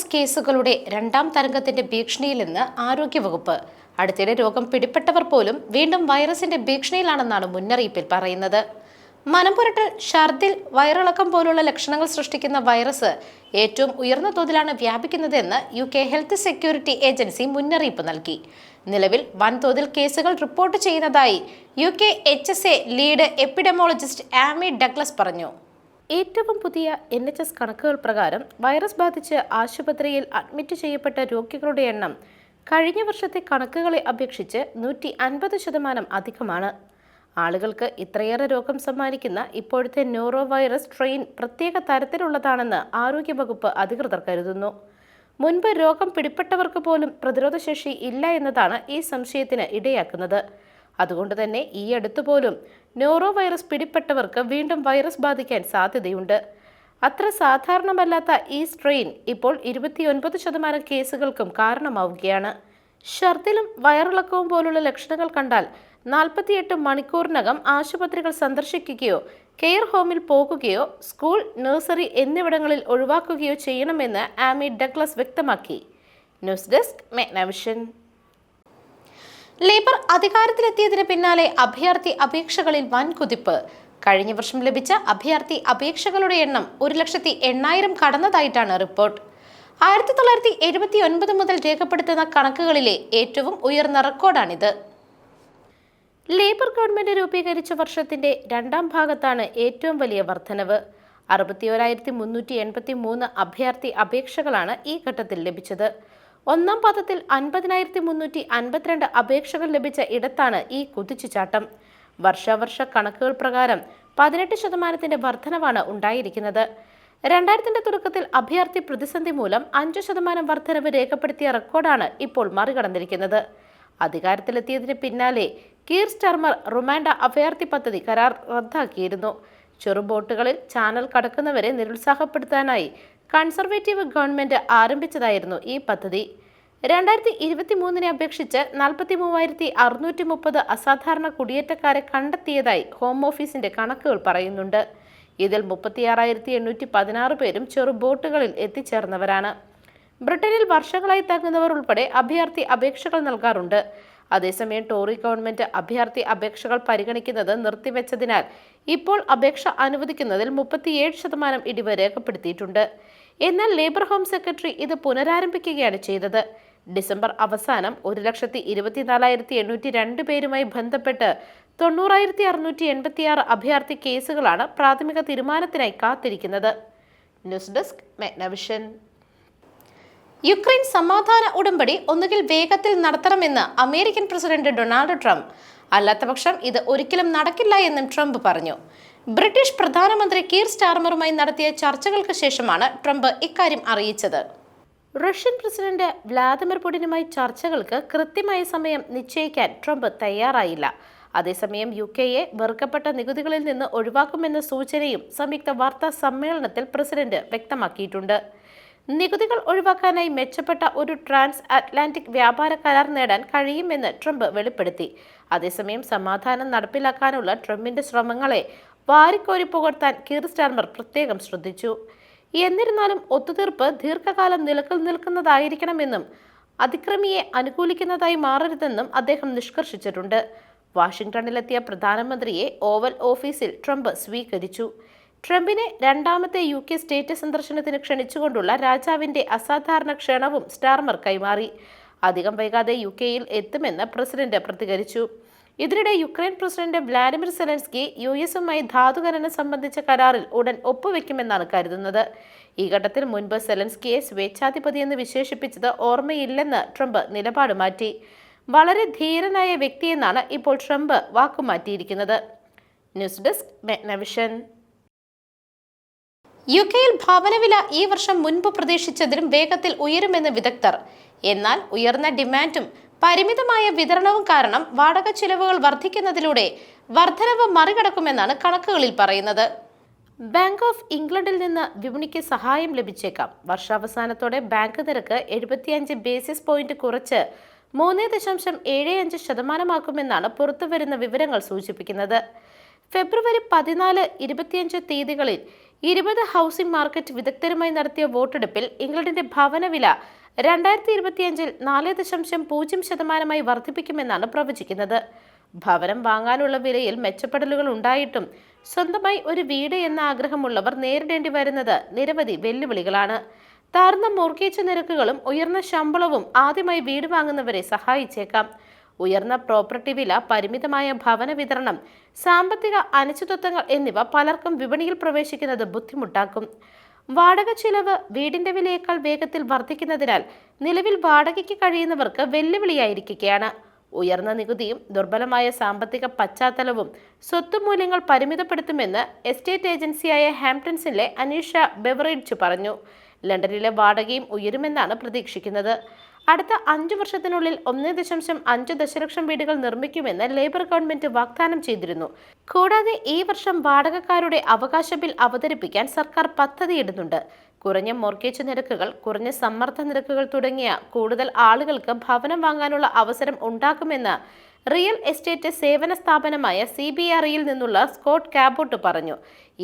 Virus കേസുകളുടെ രണ്ടാം തരംഗത്തിന്റെ ഭീഷണിയിൽ നിന്ന് ആരോഗ്യവകുപ്പ്. അടുത്തിടെ രോഗം പിടിപെട്ടവർ പോലും വീണ്ടും വൈറസിന്റെ ഭീഷണിയിലാണെന്നാണ് മുന്നറിയിപ്പിൽ പറയുന്നത്. മനംപുരട്ടൽ ഛർദിൽ വയറിളക്കം പോലുള്ള ലക്ഷണങ്ങൾ സൃഷ്ടിക്കുന്ന വൈറസ് ഏറ്റവും ഉയർന്ന തോതിലാണ് വ്യാപിക്കുന്നതെന്ന് U K health security agency മുന്നറിയിപ്പ് നൽകി. നിലവിൽ വൻതോതിൽ കേസുകൾ റിപ്പോർട്ട് ചെയ്യുന്നതായി U K H S A lead epidemiologist Amy Douglas പറഞ്ഞു. ഏറ്റവും പുതിയ എൻ എച്ച് എസ് കണക്കുകൾ പ്രകാരം വൈറസ് ബാധിച്ച് ആശുപത്രിയിൽ അഡ്മിറ്റ് ചെയ്യപ്പെട്ട രോഗികളുടെ എണ്ണം കഴിഞ്ഞ വർഷത്തെ കണക്കുകളെ അപേക്ഷിച്ച് നൂറ്റി അൻപത് ശതമാനം അധികമാണ്. ആളുകൾക്ക് ഇത്രയേറെ രോഗം സമ്മാനിക്കുന്ന ഇപ്പോഴത്തെ ന്യൂറോ വൈറസ് സ്ട്രെയിൻ പ്രത്യേക തരത്തിലുള്ളതാണെന്ന് ആരോഗ്യവകുപ്പ് അധികൃതർ കരുതുന്നു. മുൻപ് രോഗം പിടിപ്പെട്ടവർക്ക് പോലും പ്രതിരോധശേഷി ഇല്ല എന്നതാണ് ഈ സംശയത്തിന് ഇടയാക്കുന്നത്. അതുകൊണ്ട് തന്നെ ഈ അടുത്ത് പോലും ന്യൂറോ വൈറസ് പിടിപ്പെട്ടവർക്ക് വീണ്ടും വൈറസ് ബാധിക്കാൻ സാധ്യതയുണ്ട്. അത്ര സാധാരണമല്ലാത്ത ഈ സ്ട്രെയിൻ ഇപ്പോൾ ഇരുപത്തിയൊൻപത് ശതമാനം കേസുകൾക്കും കാരണമാവുകയാണ്. ഛർദിലും വയറിളക്കവും പോലുള്ള ലക്ഷണങ്ങൾ കണ്ടാൽ നാൽപ്പത്തിയെട്ട് മണിക്കൂറിനകം ആശുപത്രികൾ സന്ദർശിക്കുകയോ കെയർ ഹോമിൽ പോകുകയോ സ്കൂൾ നഴ്സറി എന്നിവിടങ്ങളിൽ ഒഴിവാക്കുകയോ ചെയ്യണമെന്ന് ആമി ഡഗ്ലസ് വ്യക്തമാക്കി. ന്യൂസ് ഡെസ്ക് മെഗ്നവിഷൻ ലേബർ അധികാരത്തിലെത്തിയതിന് പിന്നാലെ അഭയാർത്ഥി അപേക്ഷകളിൽ വൻ കുതിപ്പ് കഴിഞ്ഞ വർഷം ലഭിച്ച അഭയാർത്ഥി അപേക്ഷകളുടെ എണ്ണം ഒരു ലക്ഷത്തി എണ്ണായിരം കടന്നതായിട്ടാണ് റിപ്പോർട്ട്. ആയിരത്തി തൊള്ളായിരത്തി എഴുപത്തി ഒൻപത് മുതൽ രേഖപ്പെടുത്തുന്ന കണക്കുകളിലെ ഏറ്റവും ഉയർന്ന റെക്കോർഡാണിത്. ലേബർ ഗവൺമെന്റ് രൂപീകരിച്ച വർഷത്തിന്റെ രണ്ടാം ഭാഗത്താണ് ഏറ്റവും വലിയ വർധനവ്. അറുപത്തിയോരായിരത്തി മുന്നൂറ്റി എൺപത്തി മൂന്ന് അഭയാർത്ഥി അപേക്ഷകളാണ് ഈ ഘട്ടത്തിൽ ലഭിച്ചത്. ഒന്നാം പാദത്തിൽ അൻപതിനായിരത്തി മുന്നൂറ്റി അൻപത്തിരണ്ട് അപേക്ഷകൾ ലഭിച്ച ഇടത്താണ് ഈ കുതിച്ചുചാട്ടം. വർഷാവർഷ കണക്കുകൾ പ്രകാരം പതിനെട്ട് ശതമാനത്തിന്റെ വർധനവാണ് ഉണ്ടായിരിക്കുന്നത്. രണ്ടായിരത്തിന്റെ തുടക്കത്തിൽ അഭയാർത്ഥി പ്രതിസന്ധി മൂലം അഞ്ചു ശതമാനം വർധനവ് രേഖപ്പെടുത്തിയ റെക്കോർഡാണ് ഇപ്പോൾ മറികടന്നിരിക്കുന്നത്. അധികാരത്തിലെത്തിയതിന് പിന്നാലെ കീർ സ്റ്റാർമർ റുമാൻഡ അഭയാർത്ഥി പദ്ധതി കരാർ റദ്ദാക്കിയിരുന്നു. ചെറുബോട്ടുകളിൽ ചാനൽ കടക്കുന്നവരെ നിരുത്സാഹപ്പെടുത്താനായി കൺസർവേറ്റീവ് ഗവൺമെന്റ് ആരംഭിച്ചതായിരുന്നു ഈ പദ്ധതി. രണ്ടായിരത്തി ഇരുപത്തി മൂന്നിനെ അപേക്ഷിച്ച് നാൽപ്പത്തി മൂവായിരത്തി അറുന്നൂറ്റി മുപ്പത് അസാധാരണ കുടിയേറ്റക്കാരെ കണ്ടെത്തിയതായി ഹോം ഓഫീസിന്റെ കണക്കുകൾ പറയുന്നുണ്ട്. ഇതിൽ മുപ്പത്തിയാറായിരത്തി എണ്ണൂറ്റി പതിനാറ് പേരും ചെറു ബോട്ടുകളിൽ എത്തിച്ചേർന്നവരാണ്. ബ്രിട്ടനിൽ വർഷങ്ങളായി തങ്ങുന്നവർ ഉൾപ്പെടെ അഭയാർത്ഥി അപേക്ഷകൾ നൽകാറുണ്ട്. അതേസമയം ടോറി ഗവൺമെന്റ് അഭയാർത്ഥി അപേക്ഷകൾ പരിഗണിക്കുന്നത് നിർത്തിവെച്ചതിനാൽ ഇപ്പോൾ അപേക്ഷ അനുവദിക്കുന്നതിൽ മുപ്പത്തിയേഴ് ശതമാനം ഇടിവ് രേഖപ്പെടുത്തിയിട്ടുണ്ട്. എന്നാൽ ലേബർ ഹോം സെക്രട്ടറി ഇത് പുനരാരംഭിക്കുകയാണ് ചെയ്തത്. ഡിസംബർ അവസാനം ഒരു ലക്ഷത്തി ഇരുപത്തിനാലായിരത്തി എണ്ണൂറ്റി രണ്ട് പേരുമായി ബന്ധപ്പെട്ട് തൊണ്ണൂറായിരത്തി അറുന്നൂറ്റി എൺപത്തിയാറ് അഭയാർത്ഥി കേസുകളാണ് പ്രാഥമിക തീരുമാനത്തിനായി കാത്തിരിക്കുന്നത്. ന്യൂസ് ഡെസ്ക് മെഗ്നവിഷൻ യുക്രൈൻ സമാധാന ഉടമ്പടി ഒന്നുകിൽ വേഗത്തിൽ നടത്തണമെന്ന് അമേരിക്കൻ പ്രസിഡന്റ് ഡൊണാൾഡ് ട്രംപ്. അല്ലാത്തപക്ഷം ഇത് ഒരിക്കലും നടക്കില്ല എന്നും ട്രംപ് പറഞ്ഞു. ബ്രിട്ടീഷ് പ്രധാനമന്ത്രി കീർ സ്റ്റാർമറുമായി നടത്തിയ ചർച്ചകൾക്ക് ശേഷമാണ് ട്രംപ് ഇക്കാര്യം അറിയിച്ചത്. റഷ്യൻ പ്രസിഡന്റ് വ്ലാദിമിർ പുടിനുമായി ചർച്ചകൾക്ക് കൃത്യമായ സമയം നിശ്ചയിക്കാൻ ട്രംപ് തയ്യാറായില്ല. അതേസമയം യു കെയെ വെറുക്കപ്പെട്ട നികുതികളിൽ നിന്ന് ഒഴിവാക്കുമെന്ന സൂചനയും സംയുക്ത വാർത്താ സമ്മേളനത്തിൽ പ്രസിഡന്റ് വ്യക്തമാക്കിയിട്ടുണ്ട്. നികുതികൾ ഒഴിവാക്കാനായി മെച്ചപ്പെട്ട ഒരു ട്രാൻസ് അറ്റ്ലാന്റിക് വ്യാപാര കരാർ നേടാൻ കഴിയുമെന്ന് ട്രംപ് വെളിപ്പെടുത്തി. അതേസമയം സമാധാനം നടപ്പിലാക്കാനുള്ള ട്രംപിന്റെ ശ്രമങ്ങളെ വാരിക്കോരി പുകഴ്ത്താൻ കീർ സ്റ്റാർമർ പ്രത്യേകം ശ്രദ്ധിച്ചു. എന്നിരുന്നാലും ഒത്തുതീർപ്പ് ദീർഘകാലം നിലക്കൽ നിൽക്കുന്നതായിരിക്കണമെന്നും അതിക്രമിയെ അനുകൂലിക്കുന്നതായി മാറരുതെന്നും അദ്ദേഹം നിഷ്കർഷിച്ചിട്ടുണ്ട്. വാഷിംഗ്ടണിലെത്തിയ പ്രധാനമന്ത്രിയെ ഓവൽ ഓഫീസിൽ ട്രംപ് സ്വീകരിച്ചു. ട്രംപിനെ രണ്ടാമത്തെ യു കെ സ്റ്റേറ്റ് സന്ദർശനത്തിന് ക്ഷണിച്ചുകൊണ്ടുള്ള രാജാവിന്റെ അസാധാരണ ക്ഷണവും സ്റ്റാർമർ കൈമാറി. അധികം വൈകാതെ യു കെയിൽ എത്തുമെന്ന് പ്രസിഡന്റ് പ്രതികരിച്ചു. ഇതിനിടെ Ukraine president Volodymyr Zelensky U എസുമായി ധാതുഖനനം സംബന്ധിച്ച കരാറിൽ ഉടൻ ഒപ്പുവെക്കുമെന്നാണ് കരുതുന്നത്. ഈ ഘട്ടത്തിൽ മുൻപ് സെലൻസ്കിയെ സ്വേച്ഛാധിപതി എന്ന് വിശേഷിപ്പിച്ചത് ഓർമ്മയില്ലെന്ന് ട്രംപ് നിലപാട് മാറ്റി. വളരെ ധീരനായ വ്യക്തിയെന്നാണ് ഇപ്പോൾ Trump വാക്കുമാറ്റിയിരിക്കുന്നത്. News desk Magnavision. U കെയിൽ ഭവനവില ഈ വർഷം മുൻപ് പ്രതീക്ഷിച്ചതിലും വേഗത്തിൽ ഉയരുമെന്ന് വിദഗ്ധർ. എന്നാൽ ഉയർന്ന ഡിമാൻഡും പരിമിതമായ വിതരണവും കാരണം വാടക ചിലവുകൾ വർദ്ധിക്കുന്നതിലൂടെ വർധനവ് മറികടക്കുമെന്നാണ് കണക്കുകളിൽ പറയുന്നത്. ബാങ്ക് ഓഫ് ഇംഗ്ലണ്ടിൽ നിന്ന് വിപണിക്ക് സഹായം ലഭിച്ചേക്കാം. വർഷാവസാനത്തോടെ ബാങ്ക് നിരക്ക് എഴുപത്തിയഞ്ച് ബേസിസ് പോയിന്റ് കുറച്ച് മൂന്ന് ദശാംശം ഏഴ് അഞ്ച് ശതമാനമാക്കുമെന്നാണ് പുറത്തുവരുന്ന വിവരങ്ങൾ സൂചിപ്പിക്കുന്നത്. ഫെബ്രുവരി പതിനാല് ഇരുപത്തിയഞ്ച് തീയതികളിൽ ഇരുപത് ഹൗസിംഗ് മാർക്കറ്റ് വിദഗ്ധരുമായി നടത്തിയ വോട്ടെടുപ്പിൽ ഇംഗ്ലണ്ടിന്റെ ഭവന വില രണ്ടായിരത്തി ഇരുപത്തിയഞ്ചിൽ നാല് ദശാംശം പൂജ്യം ശതമാനമായി വർദ്ധിപ്പിക്കുമെന്നാണ് പ്രവചിക്കുന്നത്. ഭവനം വാങ്ങാനുള്ള വിലയിൽ മെച്ചപ്പെടലുകൾ ഉണ്ടായിട്ടും സ്വന്തമായി ഒരു വീട് എന്ന ആഗ്രഹമുള്ളവർ നേരിടേണ്ടി വരുന്നത് നിരവധി വെല്ലുവിളികളാണ്. താഴ്ന്ന മോർഗേജ് നിരക്കുകളും ഉയർന്ന ശമ്പളവും ആദ്യമായി വീട് വാങ്ങുന്നവരെ സഹായിച്ചേക്കാം. ഉയർന്ന പ്രോപ്പർട്ടി വില പരിമിതമായ ഭവന വിതരണം സാമ്പത്തിക അനിശ്ചിതത്വങ്ങൾ എന്നിവ പലർക്കും വിപണിയിൽ പ്രവേശിക്കുന്നത് ബുദ്ധിമുട്ടാക്കും. വാടക ചിലവ് വീടിന്റെ വിലയേക്കാൾ വേഗത്തിൽ വർദ്ധിക്കുന്നതിനാൽ നിലവിൽ വാടകയ്ക്ക് കഴിയുന്നവർക്ക് വെല്ലുവിളിയായിരിക്കുകയാണ്. ഉയർന്ന നികുതിയും ദുർബലമായ സാമ്പത്തിക പശ്ചാത്തലവും സ്വത്തുമൂല്യങ്ങൾ പരിമിതപ്പെടുത്തുമെന്ന് എസ്റ്റേറ്റ് ഏജൻസിയായ ഹാംപ്ടൺസിലെ അനീഷ ബെവറേഡ്ജ് പറഞ്ഞു. ലണ്ടനിലെ വാടകയും ഉയരുമെന്നാണ് പ്രതീക്ഷിക്കുന്നത്. അടുത്ത അഞ്ചു വർഷത്തിനുള്ളിൽ ഒന്നേ ദശാംശം അഞ്ച് ദശലക്ഷം വീടുകൾ നിർമ്മിക്കുമെന്ന് ലേബർ ഗവൺമെന്റ് വാഗ്ദാനം ചെയ്തിരുന്നു. കൂടാതെ ഈ വർഷം വാടകക്കാരുടെ അവകാശ ബിൽ അവതരിപ്പിക്കാൻ സർക്കാർ പദ്ധതിയിടുന്നുണ്ട്. കുറഞ്ഞ മോർഗേജ് നിരക്കുകൾ കുറഞ്ഞ സമ്മർദ്ദ നിരക്കുകൾ തുടങ്ങിയ കൂടുതൽ ആളുകൾക്ക് ഭവനം വാങ്ങാനുള്ള അവസരം ഉണ്ടാക്കുമെന്ന് റിയൽ എസ്റ്റേറ്റ് സേവന സ്ഥാപനമായ സി ബി ആർഇയിൽ നിന്നുള്ള സ്കോട്ട് കാബോട്ട് പറഞ്ഞു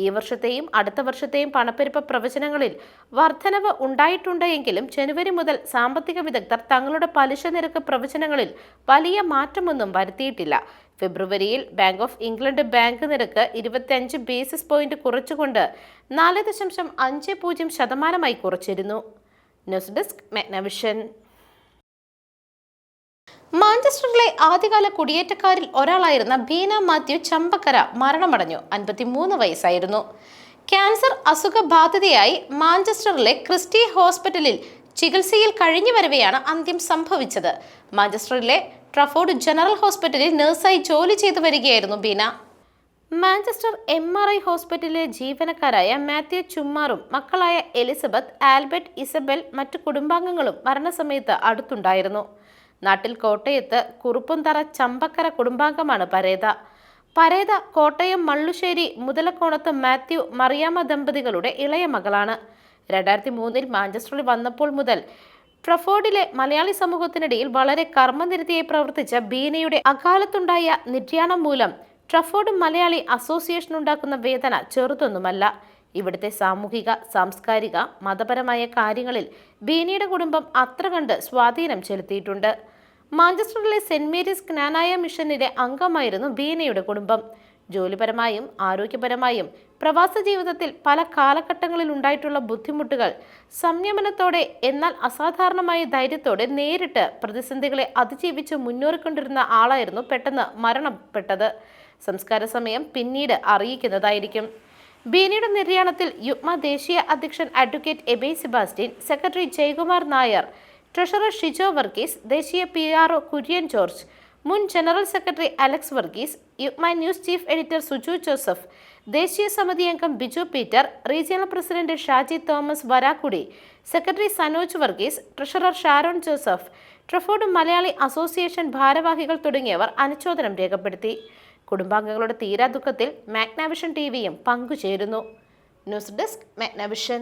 ഈ വർഷത്തെയും അടുത്ത വർഷത്തെയും പണപ്പെരുപ്പ പ്രവചനങ്ങളിൽ വർധനവ് ഉണ്ടായിട്ടുണ്ട് എങ്കിലും ജനുവരി മുതൽ സാമ്പത്തിക വിദഗ്ധർ തങ്ങളുടെ പലിശ നിരക്ക് പ്രവചനങ്ങളിൽ വലിയ മാറ്റമൊന്നും വരുത്തിയിട്ടില്ല. ഫെബ്രുവരിയിൽ ബാങ്ക് ഓഫ് ഇംഗ്ലണ്ട് ബാങ്ക് നിരക്ക് ഇരുപത്തിയഞ്ച് ബേസിസ് പോയിന്റ് കുറച്ചുകൊണ്ട് നാല് ദശാംശം അഞ്ച് പൂജ്യം ശതമാനമായി കുറച്ചിരുന്നു. News desk Magnavision. മാഞ്ചസ്റ്ററിലെ ആദ്യകാല കുടിയേറ്റക്കാരിൽ ഒരാളായിരുന്ന ബീന മാത്യു ചമ്പക്കര മരണമടഞ്ഞു. അൻപത്തിമൂന്ന് വയസ്സായിരുന്നു. ക്യാൻസർ അസുഖബാധിതയായി മാഞ്ചസ്റ്ററിലെ ക്രിസ്റ്റി ഹോസ്പിറ്റലിൽ ചികിത്സയിൽ കഴിഞ്ഞു വരവെയാണ് അന്ത്യം സംഭവിച്ചത്. മാഞ്ചസ്റ്ററിലെ ട്രഫോർഡ് ജനറൽ ഹോസ്പിറ്റലിൽ നഴ്സായി ജോലി ചെയ്തു വരികയായിരുന്നു Beena. Manchester M R I ഹോസ്പിറ്റലിലെ ജീവനക്കാരായ മാത്യു ചുമ്മാറും മക്കളായ എലിസബത്ത് ആൽബർട്ട് ഇസബൽ മറ്റു കുടുംബാംഗങ്ങളും മരണസമയത്ത് അടുത്തുണ്ടായിരുന്നു. നാട്ടിൽ കോട്ടയത്ത് കുറുപ്പുംതറ ചമ്പക്കര കുടുംബാംഗമാണ് പരേത. പരേത കോട്ടയം മള്ളുശ്ശേരി മുതലക്കോണത്ത് മാത്യു മറിയാമ്മ ദമ്പതികളുടെ ഇളയ മകളാണ്. രണ്ടായിരത്തി മൂന്നിൽ മാഞ്ചസ്റ്ററിൽ വന്നപ്പോൾ മുതൽ ട്രഫോർഡിലെ മലയാളി സമൂഹത്തിനിടയിൽ വളരെ കർമ്മനിരതിയായി പ്രവർത്തിച്ച ബീനയുടെ അകാലത്തുണ്ടായ നിര്യാണം മൂലം ട്രഫോർഡ് മലയാളി അസോസിയേഷൻ ഉണ്ടാക്കുന്ന വേദന ചെറുതൊന്നുമല്ല. ഇവിടുത്തെ സാമൂഹിക സാംസ്കാരിക മതപരമായ കാര്യങ്ങളിൽ ബീനിയുടെ കുടുംബം അത്ര കണ്ട് സ്വാധീനം ചെലുത്തിയിട്ടുണ്ട്. മാഞ്ചസ്റ്ററിലെ സെന്റ് മേരീസ് ജ്ഞാനായ മിഷനിലെ അംഗമായിരുന്നു ബീനയുടെ കുടുംബം. ജോലിപരമായും ആരോഗ്യപരമായും പ്രവാസ ജീവിതത്തിൽ പല കാലഘട്ടങ്ങളിൽ ഉണ്ടായിട്ടുള്ള ബുദ്ധിമുട്ടുകൾ സംയമനത്തോടെ എന്നാൽ അസാധാരണമായ ധൈര്യത്തോടെ നേരിട്ട് പ്രതിസന്ധികളെ അതിജീവിച്ച് മുന്നേറിക്കൊണ്ടിരുന്ന ആളായിരുന്നു പെട്ടെന്ന് മരണപ്പെട്ടത്. സംസ്കാര സമയം പിന്നീട് അറിയിക്കുന്നതായിരിക്കും. ബീനിയുടെ നിര്യാണത്തിൽ യുഗ്മ ദേശീയ അധ്യക്ഷൻ advocate Ebey Sebastian secretary Jayakumar Nair treasurer Shijo Varghese ദേശീയ P R O Kurian George മുൻ general secretary Alex Varghese Yugma news chief editor Suju Joseph ദേശീയ സമിതി അംഗം Biju Peter regional president Shaji Thomas Varakkudi secretary Sanoj Varghese treasurer Sharon Joseph Trafford Malayali association ഭാരവാഹികൾ തുടങ്ങിയവർ അനുശോചനം രേഖപ്പെടുത്തി. കുടുംബാംഗങ്ങളുടെ തീരാ ദുഃഖത്തിൽ മാഗ്നാവിഷൻ ടി വിയും പങ്കുചേരുന്നു. News desk Magnavision.